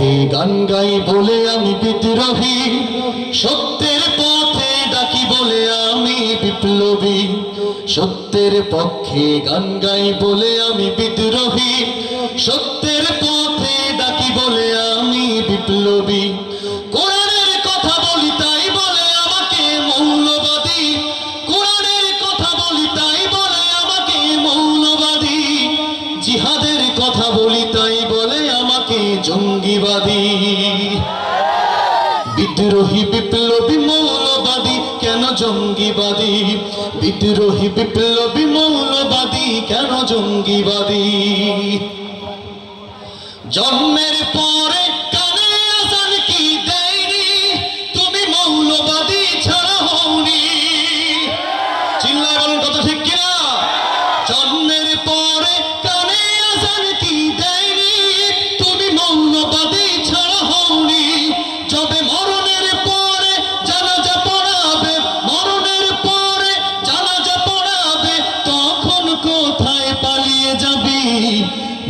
পক্ষে গান গাই বলে আমি বিদ্রোহী। সত্যের পথে ডাকি বলে আমি বিপ্লবী। সত্যের পক্ষে গান গাই বলে আমি বিদ্রোহী। সত্যের জঙ্গিবাদী। বিদ্রোহী বিপ্লবী মৌলবাদী কেন জঙ্গিবাদী? বিদ্রোহী বিপ্লবী মৌলবাদী কেন জঙ্গিবাদী? জন্মের পরে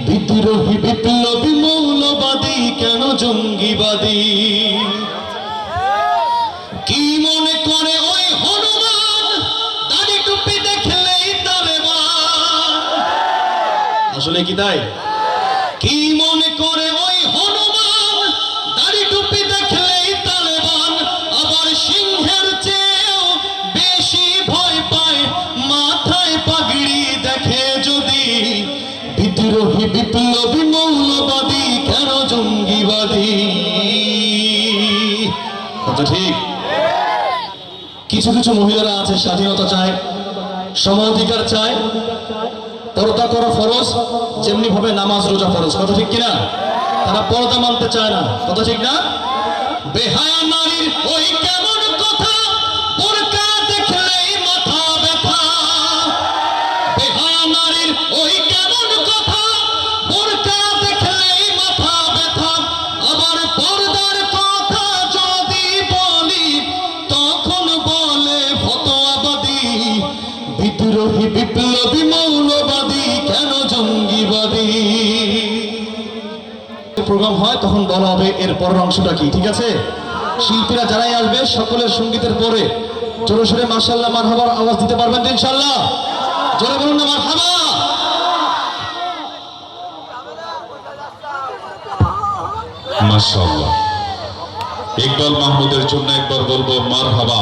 বিদ্রোহী বিপ্লবী মৌলবাদী কেন জঙ্গিবাদী? কি মনে করে ওই হনুমান? দেখলেই আসলে কি তাই? কি মনে করে ওই হনুমান? দাড়ি টুপি দেখলেই তালেবান আবার সিংহের চেয়েও বেশি ভয় পায়, মাথায় যদি বিদ্রোহী বিপ্লবী মৌলবাদী কেন জঙ্গিবাদী। ঠিক? কিছু কিছু মহিলারা আছে, স্বাধীনতা চায় সম অধিকার চায়, পর্দা করা ফরজ, যেমনি ভাবে নামাজ, রোজা ফরজ। কথা ঠিক কিনা? তারা পর্দা মানতে চায় না। কথা ঠিক না? বেহায়া নারীর প্রোগ্রাম হয়, তখন বলা হবে এর পরের অংশটা কি, ঠিক আছে? শিল্পীরা যারাই আসবে, সকলের সঙ্গীতের পরে জোরে সোরে মার্শাল্লাহ মারহাবার আওয়াজ দিতে পারবেন ইনশাল্লাহ জোরে বলুন না মারহাবা! মাশাআল্লাহ। ইকবাল মাহমুদের জন্য একবার বলব মার হাবা